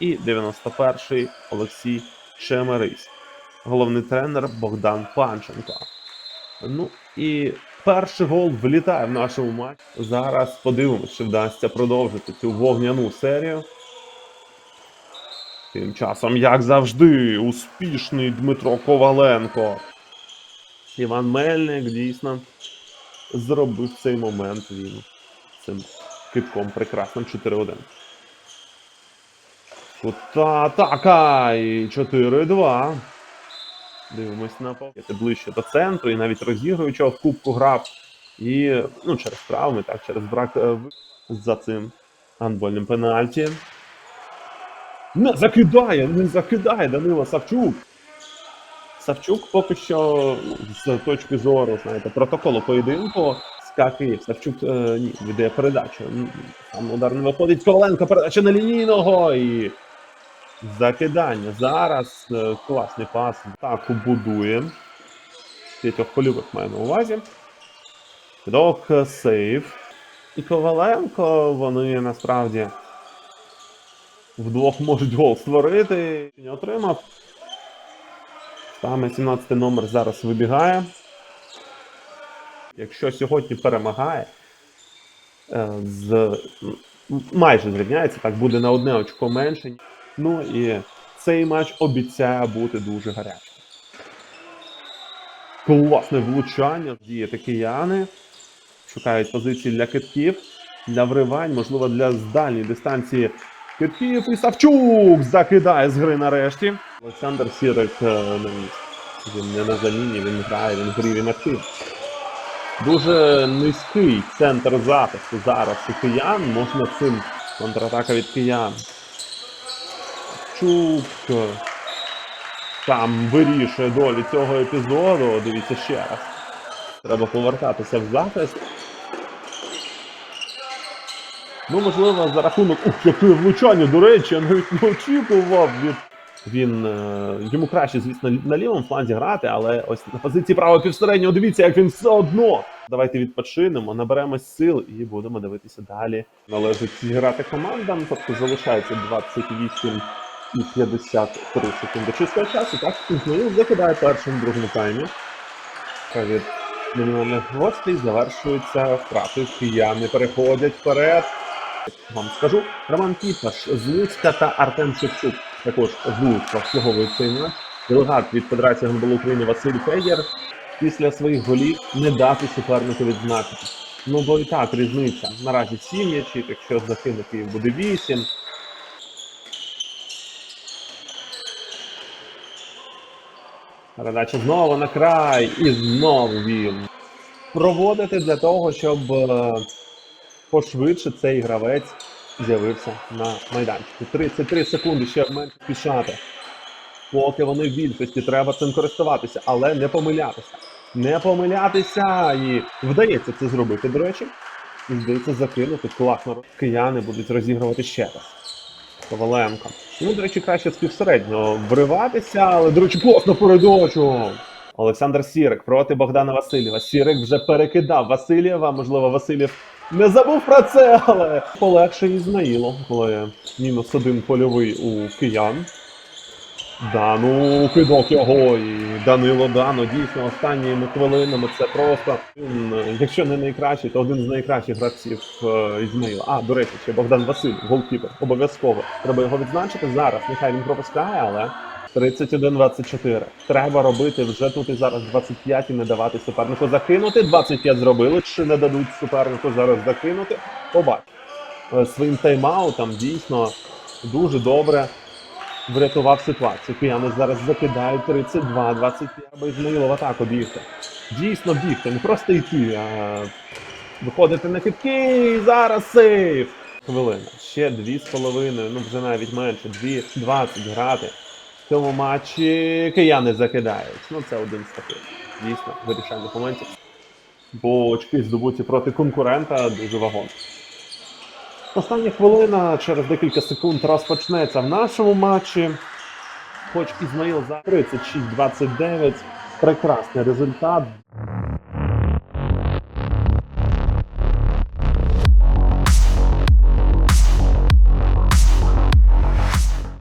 І 91-й Олексій Чемерись. Головний тренер Богдан Панченко. Ну і перший гол влітає в нашому матчі. Зараз подивимося, чи вдасться продовжити цю вогняну серію. Тим часом, як завжди, успішний Дмитро Коваленко. Іван Мельник дійсно зробив цей момент він цим китком прекрасним 4-1. Кута атака і 4-2. Дивимось на пакети ближче до центру і навіть розігруючого в кубку грав. І ну, через травми, так, через брак е, за цим гандбольним пенальті. Не закидає, не закидає Данило Савчук. Савчук поки що ну, з точки зору, знаєте, протоколу поєдинку скакає. Савчук е, ні, віддає передачу. Там удар не виходить. Коваленко передача на лінійного і закидання. Зараз е, класний пас. Так будує. П'ятьох польових маю на увазі. Кидок е, сейв. І Коваленко вони насправді вдвох можуть гол створити. Не отримав. Саме 17 номер зараз вибігає. Якщо сьогодні перемагає, е, з, майже зрівняється, так буде на одне очко менше. Ну і цей матч обіцяє бути дуже гарячим. Класне влучання. Діяти кияни. Шукають позиції для китків, для вривань, можливо, для з дальньої дистанції китків. І Савчук закидає з гри нарешті. Олександр Сірик е, на місці. Він не на заміні, він грає, він грі, він активний. Дуже низький центр захисту зараз у киян. Можна цим контратака від киян. Чук там вирішує долю цього епізоду. Дивіться ще раз. Треба повертатися в захист. Ну, можливо, за рахунок. Ух, яке влучання, до речі, я навіть не очікував від. Він е, йому краще, звісно, на лівому фланзі грати, але ось на позиції правого півсереднього, дивіться, як він все одно. Давайте відпочинемо, наберемось сил і будемо дивитися далі. Належить зіграти командам, тобто залишається 28 і 53 секунди чистого часу. Так, Ізмаїл закидає першим другому таймі. Та Від номінальних гостей завершується втратою. Кияни переходять вперед. Вам скажу, Роман Кіпаш з Луцька та Артем Шевчук також з Луцька обслуговують цей матч. Делегат від Федерації гандболу України Василь Федір після своїх голів не дати супернику відзначити. Ну бо і так різниця. Наразі 7 м'ячів, якщо закине Київ буде 8. Передача знову на край і знову він. Проводити для того, щоб е, пошвидше цей гравець з'явився на майданчику. 33 секунди ще менше пішати. Поки вони в більшості, треба цим користуватися, але не помилятися. Не помилятися і вдається це зробити, до речі. І здається, закинути класно. Кияни будуть розігрувати ще раз. Коваленко. Ну, до речі, краще з півсереднього вриватися, але, до речі, класно передачу. Олександр Сірик проти Богдана Васильєва. Сірик вже перекидав Васильєва. Можливо, Васильєв не забув про це, але полегше Ізмаїло, коли мінус один польовий у киян. Да, ну кидок його і Данило Дано дійсно останніми хвилинами це просто якщо не найкращий, то один з найкращих гравців е, Ізмаїла. А, до речі, ще Богдан Василь, голкіпер, обов'язково. Треба його відзначити зараз. Нехай він пропускає, але 31-24. Треба робити вже тут і зараз 25 і не давати супернику закинути. 25 зробили. Чи не дадуть супернику зараз закинути? Побач. Е, Своїм тайм-аутом дійсно дуже добре врятував ситуацію. Кияни зараз закидають 32-25, аби Ізмаїлов атаку бігти. Дійсно бігти, не просто йти, а виходити на китки. і Зараз сейф. Хвилина. Ще дві з половиною, ну вже навіть менше, дві 20 грати. В цьому матчі кияни закидають. Ну це один з таких дійсно вирішальних моментів. Бо очки здобуті проти конкурента дуже вагомі. Остання хвилина через декілька секунд розпочнеться в нашому матчі. Хоч Ізмаїл за 36-29. Прекрасний результат.